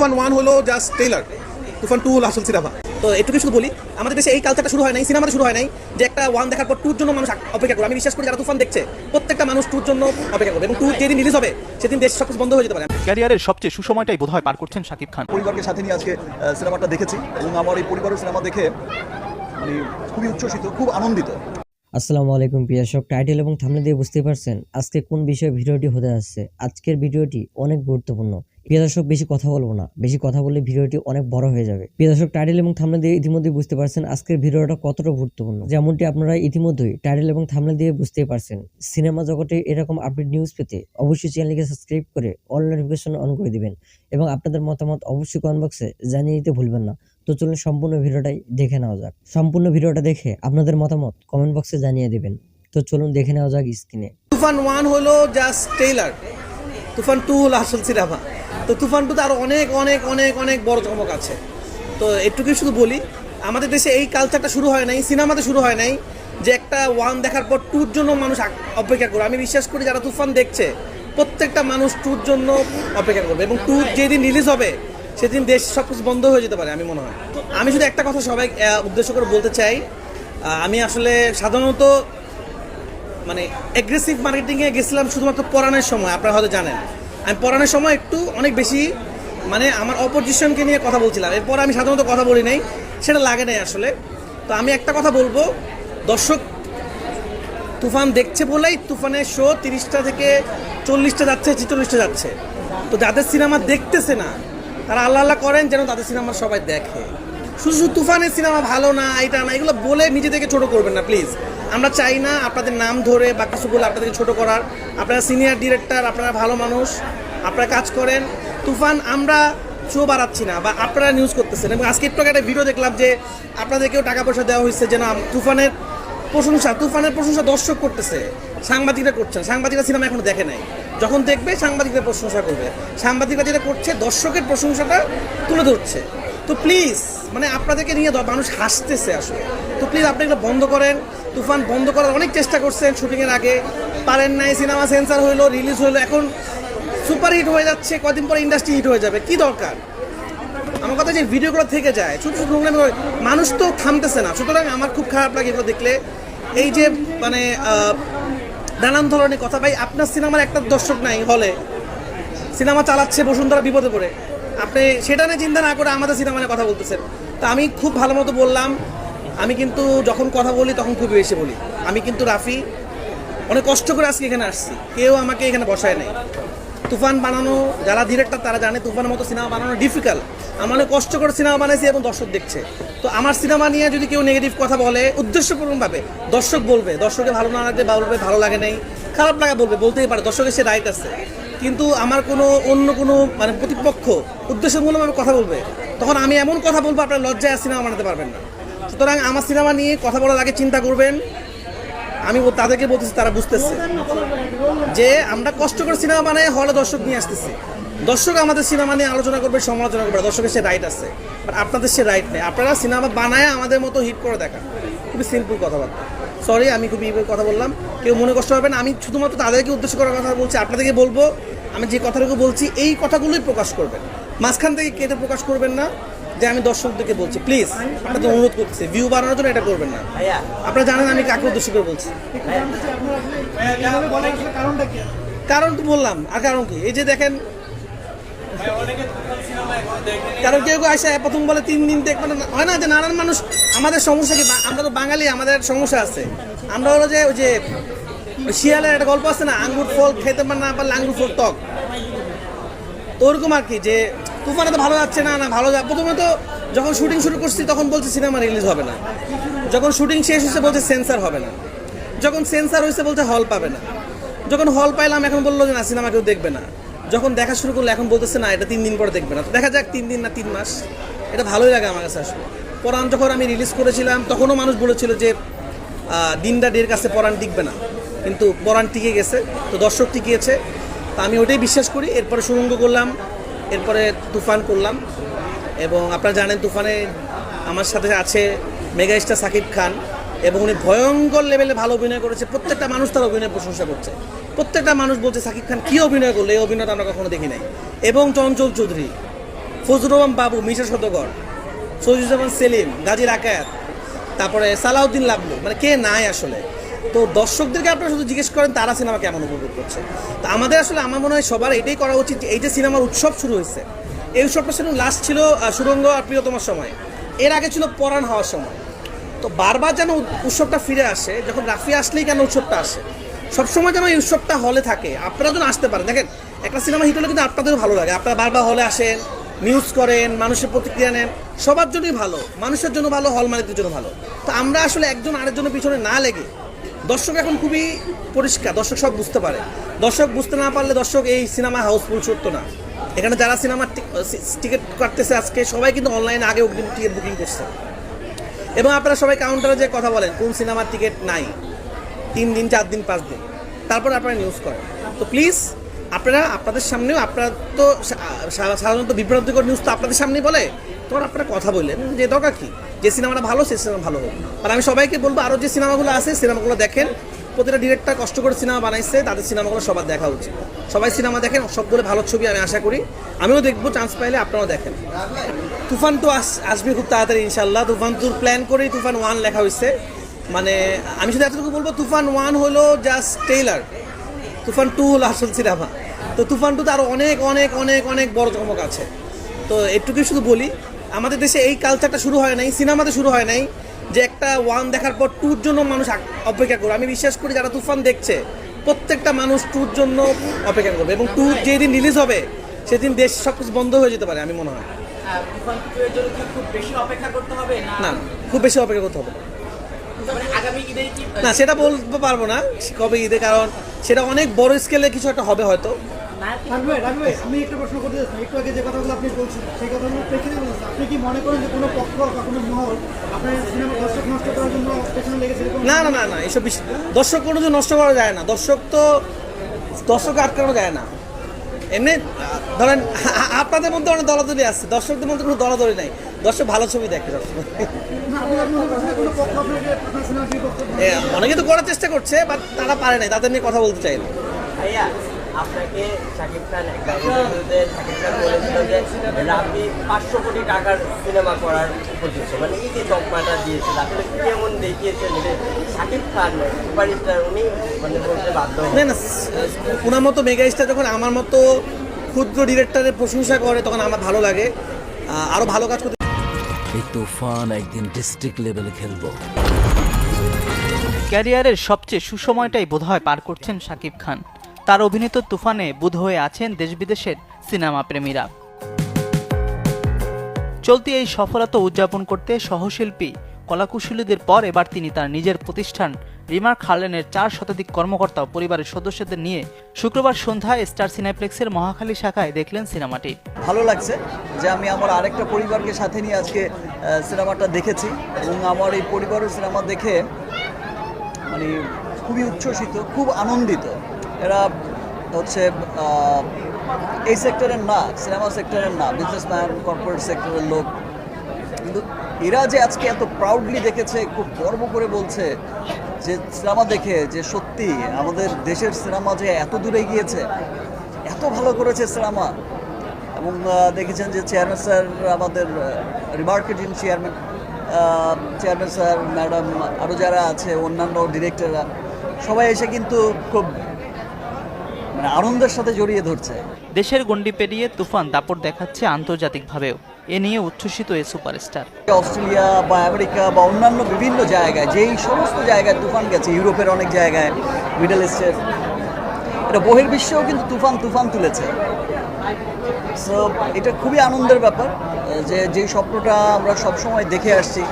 তুফান one হলো just trailer Toofan two হলো আসল সিনেমা। তো এটুকু শুধু বলি আমাদের দেশে এই কালচারটা শুরু হয় নাই সিনেমাটা শুরু হয় নাই যে একটা ওয়ান দেখার পর টুর জন্য মানুষ অপেক্ষা করবে। আমি বিশ্বাস করি যারা তুফান দেখছে প্রত্যেকটা মানুষ টুর জন্য অপেক্ষা করবে এবং টু যেদিন রিলিজ হবে সেদিন দেশ সব কিছু বন্ধ হয়ে যেতে পারে। ক্যারিয়ারের সবচেয়ে সুসময়টাই বোধহয় পার করছেন শাকিব খান। পরিবারকে সাথে নিয়ে আজকে সিনেমাটা দেখেছি এবং আমার এই পরিবারের সিনেমা দেখে মানে খুবই উচ্ছ্বসিত খুব আনন্দিত। আসসালামু আলাইকুম প্রিয়াসক টাইটেল এবং থামলে দিয়ে বুঝতে পারছেন আজকে কোন বিষয়ে ভিডিওটি হতে আসছে আজকের ভিডিওটি অনেক গুরুত্বপূর্ণ। প্রিয় দর্শক, বেশি কথা বলব না। বেশি কথা বললে ভিডিওটি অনেক বড় হয়ে যাবে। প্রিয় দর্শক, টাইটেল এবং থামলে দিয়ে ইতিমধ্যে বুঝতে পারছেন আজকের ভিডিওটা কতটা গুরুত্বপূর্ণ। যেমনটি আপনারা ইতিমধ্যেই টাইটেল এবং থামলে দিয়ে বুঝতেই পারছেন। সিনেমা জগতে এরকম আপডেট নিউজ পেতে অবশ্যই চ্যানেলকে সাবস্ক্রাইব করে অল নোটিফিকেশন অন করে দিবেন এবং আপনাদের মতামত অবশ্যই কমেন্ট বক্সে জানিয়ে দিতে ভুলবেন না। তো চলুন সম্পূর্ণ ভিডিওটাই দেখে নেওয়া যাক। সম্পূর্ণ ভিডিওটা দেখে আপনাদের মতামত কমেন্ট বক্সে জানিয়ে দিবেন। তো চলুন দেখে নেওয়া যাক স্ক্রিনে তুফান ওয়ান হলো জাস্ট ট্রেলার তুফান টু হলো আসল সিনেমা। তো তুফান টুতে আরও অনেক অনেক অনেক অনেক বড় চমক আছে। তো এটুকুই শুধু বলি, আমাদের দেশে এই কালচারটা শুরু হয় নাই, সিনেমাতে শুরু হয় নাই, যে একটা ওয়ান দেখার পর টুর জন্য মানুষ অপেক্ষা করে আমি বিশ্বাস করি যারা তুফান দেখছে, প্রত্যেকটা মানুষ টুর জন্য অপেক্ষা করবে। এবং টু যেদিন রিলিজ হবে সেদিন দেশ সব কিছু বন্ধ হয়ে যেতে পারে, আমি মনে হয়। আমি শুধু একটা কথা সবাই উদ্দেশ্য করে বলতে চাই আমি আসলে সাধারণত মানে অ্যাগ্রেসিভ মার্কেটিংয়ে গেছিলাম শুধুমাত্র পড়ানোর সময়, আপনারা হয়তো জানেন। আমি পড়ানোর সময় একটু অনেক বেশি মানে আমার অপোজিশনকে নিয়ে কথা বলছিলাম। এরপর আমি সাধারণত কথা বলি নাই, সেটা লাগে নাই আসলে। তো আমি একটা কথা বলব, দর্শক, তুফান দেখছে বলেই তুফানের শো তিরিশটা থেকে চল্লিশটা যাচ্ছে, ছেচল্লিশটা যাচ্ছে। তো যাদের সিনেমা দেখতেছে না তারা আল্লাহ আল্লাহ করেন যেন তাদের সিনেমা সবাই দেখে। শুধু শুধু তুফানের সিনেমা ভালো না, এটা না, এগুলো বলে নিজে থেকে ছোট করবেন না প্লিজ আমরা চাই না আপনাদের নাম ধরে বা কিছু বলে আপনাদেরকে ছোট করার। আপনারা সিনিয়র ডিরেক্টর আপনারা ভালো মানুষ, আপনারা কাজ করেন। তুফান, আমরা শো বাড়াচ্ছি না বা আপনারা নিউজ করতেছেন। এবং আজকে একটু একটা ভিডিও দেখলাম যে আপনাদেরকেও টাকা পয়সা দেওয়া হয়েছে যেন আম- তুফানের প্রশংসা তুফানের প্রশংসা দর্শক করতেছে, সাংবাদিকরা করছেন, সাংবাদিকরা সিনেমা এখনও দেখে নাই। যখন দেখবে সাংবাদিকরা প্রশংসা করবে। সাংবাদিকরা যেটা করছে, দর্শকের প্রশংসাটা তুলে ধরছে। তো প্লিজ মানে আপনাদেরকে নিয়ে মানুষ হাসতেছে আসলে। তো প্লিজ আপনি এগুলো বন্ধ করেন। তুফান বন্ধ করার অনেক চেষ্টা করছেন শুটিংয়ের আগে। পারেন নাই সিনেমা সেন্সার হইল রিলিজ হইল, এখন সুপার হিট হয়ে যাচ্ছে, কদিন পরে ইন্ডাস্ট্রি হিট হয়ে যাবে। কি দরকার? আমার কথা যে ভিডিওগুলো থেকে যায় ছোট ছোট নোংরামি মানুষ তো থামতেছে না। সুতরাং আমার খুব খারাপ লাগে এগুলো দেখলে। এই যে মানে নানান ধরনের কথা। ভাই, আপনার সিনেমার একটা দর্শক নাই হলে। সিনেমা চালাচ্ছে বসুন্ধরা বিপদে পড়ে। আপনি সেটা নিয়ে চিন্তা না করে আমাদের সিনেমা নিয়ে কথা বলতেছেন। তা আমি খুব ভালো মতো বললাম, আমি কিন্তু যখন কথা বলি তখন খুবই বেশি বলি। আমি কিন্তু রাফি, অনেক কষ্ট করে আজকে এখানে আসছি। কেউ আমাকে এখানে বসায় নাই। তুফান বানানো, যারা ডিরেক্টর তারা জানে তুফানের মতো সিনেমা বানানো ডিফিকাল্ট আমি অনেক কষ্ট করে সিনেমা বানাইছি এবং দর্শক দেখছে। তো আমার সিনেমা নিয়ে যদি কেউ নেগেটিভ কথা বলে, উদ্দেশ্যপূর্ণভাবে দর্শক বলবে দর্শকের ভালো না লাগলে বলবে, ভালো লাগে নাই, খারাপ লাগা বলবে, বলতেই পারে, দর্শকের সে রাইট আছে। কিন্তু আমার কোনো, অন্য কোনো মানে প্রতিপক্ষ উদ্দেশ্যমূলকভাবে কথা বলবে, তখন আমি এমন কথা বলব, আপনার লজ্জায় সিনেমা বানাতে পারবেন না। সুতরাং আমার সিনেমা নিয়ে কথা বলার আগে চিন্তা করবেন আমি তাদেরকে বলতেছি, তারা বুঝতেছে। যে আমরা কষ্ট করে সিনেমা বানাই, হলে দর্শক নিয়ে আসতেছি। দর্শক আমাদের সিনেমা নিয়ে আলোচনা করবে, সমালোচনা করবে, দর্শকের সে রাইট আছে। আর আপনাদের সে রাইট নেই। আপনারা সিনেমা বানায় আমাদের মতো হিট করে দেখা খুবই সিম্পল কথাবার্তা। সরি আমি খুবই কথা বললাম। কেউ মনে কষ্ট হবে না। আমি শুধুমাত্র তাদেরকে উদ্দেশ্য করার কথা বলছি, আপনাদেরকে বলব, আমি যে কথাটুকু বলছি, এই কথাগুলোই প্রকাশ করবেন। মাঝখান থেকে কেটে প্রকাশ করবেন না। যে আমি দর্শকদেরকে বলছি প্লিজ আপনাদের অনুরোধ করতেছি ভিউ বাড়ানোর জন্য এটা করবেন না। আপনারা জানেন আমি কাকে উদ্দেশ্য করে বলছি। কারণ তো বললাম আর কারণ কি? এই যে দেখেন কারণ কেউ কেউ আসে প্রথম বলে তিন দিন দেখবে না হয় না যে নানান মানুষ আমাদের সমস্যা কি? আমরা তো বাঙালি আমাদের সমস্যা আছে। আমরা হলো যে ওই যে শিয়ালের একটা গল্প আছে না আঙ্গুর ফল খেতে পার না পারলে আঙ্গুর ফল টক তো ওরকম আর কি যে তুফানে তো ভালো যাচ্ছে না না ভালো যা প্রথমে তো যখন শুটিং শুরু করছি, তখন বলছে সিনেমা রিলিজ হবে না। যখন শুটিং শেষ হয়েছে, বলছে সেন্সার হবে না। যখন সেন্সার হয়েছে, বলছে হল পাবে না। যখন হল পাইলাম, এখন বলল যে, না সিনেমা কেউ দেখবে না। যখন দেখা শুরু করল, এখন বলতেছে, না, এটা তিন দিন পরে দেখবে না। দেখা যাক, তিন দিন না তিন মাস, এটা ভালোই লাগে আমার কাছে আসলে। পরাণ যখন আমি রিলিজ করেছিলাম, তখনও মানুষ বলেছিল যে দিনটা ডের কাছে পরাণ টিকবে না। কিন্তু পরাণ টিকে গেছে, তো দর্শক টিকিয়েছে। তা আমি ওটাই বিশ্বাস করি। এরপরে সুরঙ্গ করলাম। এরপরে তুফান করলাম এবং আপনারা জানেন তুফানে আমার সাথে আছে মেগা স্টার সাকিব খান এবং উনি ভয়ঙ্কর লেভেলে ভালো অভিনয় করেছে। প্রত্যেকটা মানুষ তার অভিনয় প্রশংসা করছে। প্রত্যেকটা মানুষ বলছে, সাকিব খান কী অভিনয় করল? এই অভিনয়টা আমরা কখনো দেখি নাই। এবং চঞ্চল চৌধুরী, ফজলুর রহমান বাবু, মিশা সদগর সজিদুজ্জামান সেলিম, গাজী রাকায়াত, তারপরে সালাউদ্দিন লাবলু মানে কে নাই আসলে? তো দর্শকদেরকে আপনারা শুধু জিজ্ঞেস করেন, তারা সিনেমা কেমন উপভোগ করছে? তো আমাদের আসলে, আমার মনে হয় সবার এটাই করা উচিত যে এই যে সিনেমার উৎসব শুরু হয়েছে, এই উৎসবটা শুধু লাস্ট ছিল সুরঙ্গ আর প্রিয়তমার সময়। এর আগে ছিল পরাণ হওয়ার সময়। তো বারবার যেন উৎসবটা ফিরে আসে, যখন রাফি আসলেই কেন উৎসবটা আসে? সবসময় যেন এই উৎসবটা হলে থাকে, আপনারা যেন আসতে পারেন। দেখেন, একটা সিনেমা হিট হলে কিন্তু আপনাদেরও ভালো লাগে। আপনারা বারবার হলে আসেন নিউজ করেন, মানুষের প্রতিক্রিয়া নেন, সবার জন্যই ভালো, মানুষের জন্য ভালো হল মালিকদের জন্য ভালো। তো আমরা আসলে একজন আরেকজনের পিছনে না লেগে দর্শক এখন খুবই পরিষ্কার, দর্শক সব বুঝতে পারে। দর্শক বুঝতে না পারলে দর্শক এই সিনেমা হাউসফুল করতো না। এখানে যারা সিনেমার টিকিট কাটতেছে আজকে, সবাই কিন্তু অনলাইনে আগে অগ্রিম টিকিট বুকিং করছে। এবং আপনারা সবাই কাউন্টারে যে কথা বলেন, কোন সিনেমার টিকিট নাই? তিন দিন, চার দিন, পাঁচ দিন। তারপরে আপনারা নিউজ করেন। তো প্লিজ আপনারা আপনাদের সামনেও, আপনারা তো সাধারণত বিভ্রান্তিকর নিউজ তো আপনাদের সামনেই বলে। তখন আপনারা কথা বললেন, যে দরকার কি? যে সিনেমাটা ভালো সেই সিনেমা ভালো হোক। আর আমি সবাইকে বলব আরও যে সিনেমাগুলো আছে, সিনেমাগুলো দেখেন। প্রতিটা ডিরেক্টর কষ্ট করে সিনেমা বানাইছে, তাদের সিনেমাগুলো সবার দেখা উচিত। সবাই সিনেমা দেখেন, সবগুলো ভালো ছবি আমি আশা করি। আমিও দেখব চান্স পাইলে আপনারাও দেখেন। তুফান তো আস- আসবে খুব তাড়াতাড়ি ইনশাল্লাহ তুফান টুর প্ল্যান করেই তুফান ওয়ান লেখা হয়েছে। মানে আমি শুধু এতটুকু বলব, তুফান ওয়ান হলো জাস্ট টেইলার তুফান টু হলো আসল সিনেমা। তো তুফান টু তো আরও অনেক অনেক অনেক অনেক বড় চমক আছে। তো এটুকুই শুধু বলি আমাদের দেশে এই কালচারটা শুরু হয় নাই সিনেমাতে শুরু হয় নাই যে একটা ওয়ান দেখার পর টুর জন্য মানুষ অপেক্ষা করবে। আমি বিশ্বাস করি যারা তুফান দেখছে প্রত্যেকটা মানুষ টুর জন্য অপেক্ষা করবে এবং টু যেদিন রিলিজ হবে সেদিন দেশ সব কিছু বন্ধ হয়ে যেতে পারে আমি মনে হয়। তুফান টুয়ের জন্য কি খুব বেশি অপেক্ষা করতে হবে না? খুব বেশি অপেক্ষা করতে হবে। না। মানে না সেটা বলতে পারব না কবে ঈদে কারণ সেটা অনেক বড় স্কেলে কিছু একটা হবে হয়তো। আমি একটা প্রশ্ন করতে চাচ্ছি একটু আগে যে কথাগুলো আপনি বলছেন সেই কথাগুলো পেছনে বলছেন আপনি কি মনে করেন যে কোনো পক্ষ বা কোনো মহল আপনার সিনেমা দর্শক নষ্ট করার জন্য পেছনে লেগেছে না না না না এসব বিষয় দর্শক কোনো নষ্ট করা যায় না। দর্শক তো দর্শক আটকানো যায় না। এমনি ধরেন আপনাদের মধ্যে অনেক দলাদলি আছে। দর্শকদের মধ্যে কোনো দলাদলি নাই। দর্শক ভালো ছবি দেখে সবসময় এ, অনেকে তো করার চেষ্টা করছে বাট তারা পারে নাই। তাদের নিয়ে কথা বলতে চাই না। আপনাকে শাকিব খান একটা ইন্টারভিউতে শাকিব খান বলেছিল যে রাবি পাঁচশো কোটি টাকার সিনেমা করার উপযুক্ত মানে এই যে তকমাটা দিয়েছে আসলে কেমন দেখিয়েছেন যে শাকিব খান সুপারস্টার উনি মানে বলতে বাধ্য না না ওনার মতো মেগা স্টার যখন আমার মতো ক্ষুদ্র ডিরেক্টরের প্রশংসা করে তখন আমার ভালো লাগে। আহ, আরও ভালো কাজ করতে এই তুফান একদিন ডিস্ট্রিক্ট লেভেলে খেলব। ক্যারিয়ারের সবচেয়ে সুসময়টাই বোধহয় পার করছেন শাকিব খান। তার অভিনীত তুফানে বুধ হয়ে আছেন দেশ বিদেশের সিনেমা প্রেমীরা। চলতি এই সফলতা উদযাপন করতে সহশিল্পী কলাকুশলীদের পর এবার তিনি তার নিজের প্রতিষ্ঠান রিমার্ক হার্লেনের চার শতাধিক কর্মকর্তা ও পরিবারের সদস্যদের নিয়ে শুক্রবার সন্ধ্যায় স্টার সিনেপ্লেক্সের মহাখালী শাখায় দেখলেন সিনেমাটি। ভালো লাগছে যে আমি আমার আরেকটা পরিবারকে সাথে নিয়ে আজকে সিনেমাটা দেখেছি এবং আমার এই পরিবারের সিনেমা দেখে মানে খুবই উচ্ছ্বসিত, খুব আনন্দিত। এরা হচ্ছে এই সেক্টরের না সিনেমা সেক্টরের না বিজনেসম্যান কর্পোরেট সেক্টরের লোক। কিন্তু এরা যে আজকে এত প্রাউডলি দেখেছে, খুব গর্ব করে বলছে যে সিনেমা দেখে, যে সত্যি আমাদের দেশের সিনেমা যে এত দূরে গিয়েছে এত ভালো করেছে সিনেমা এবং দেখেছেন যে চেয়ারম্যান স্যার আমাদের remarketing chairman chairman sir madam আরও যারা আছে, অন্যান্য ডিরেক্টররা সবাই এসে কিন্তু খুব মানে আনন্দের সাথে জড়িয়ে ধরছে। দেশের গণ্ডি পেরিয়ে তুফান দাপট দেখাচ্ছে আন্তর্জাতিকভাবেও। এ নিয়ে উচ্ছ্বসিত এই সুপারস্টার। অস্ট্রেলিয়া বা আমেরিকা বা অন্যান্য বিভিন্ন জায়গায় যেই সমস্ত জায়গায় তুফান গেছে ইউরোপের অনেক জায়গায় মিডল ইস্টের এটা বহির্বিশ্বেও কিন্তু তুফান তুফান তুলেছে। সো এটা খুবই আনন্দের ব্যাপার যে যেই স্বপ্নটা আমরা সবসময় দেখে আসছি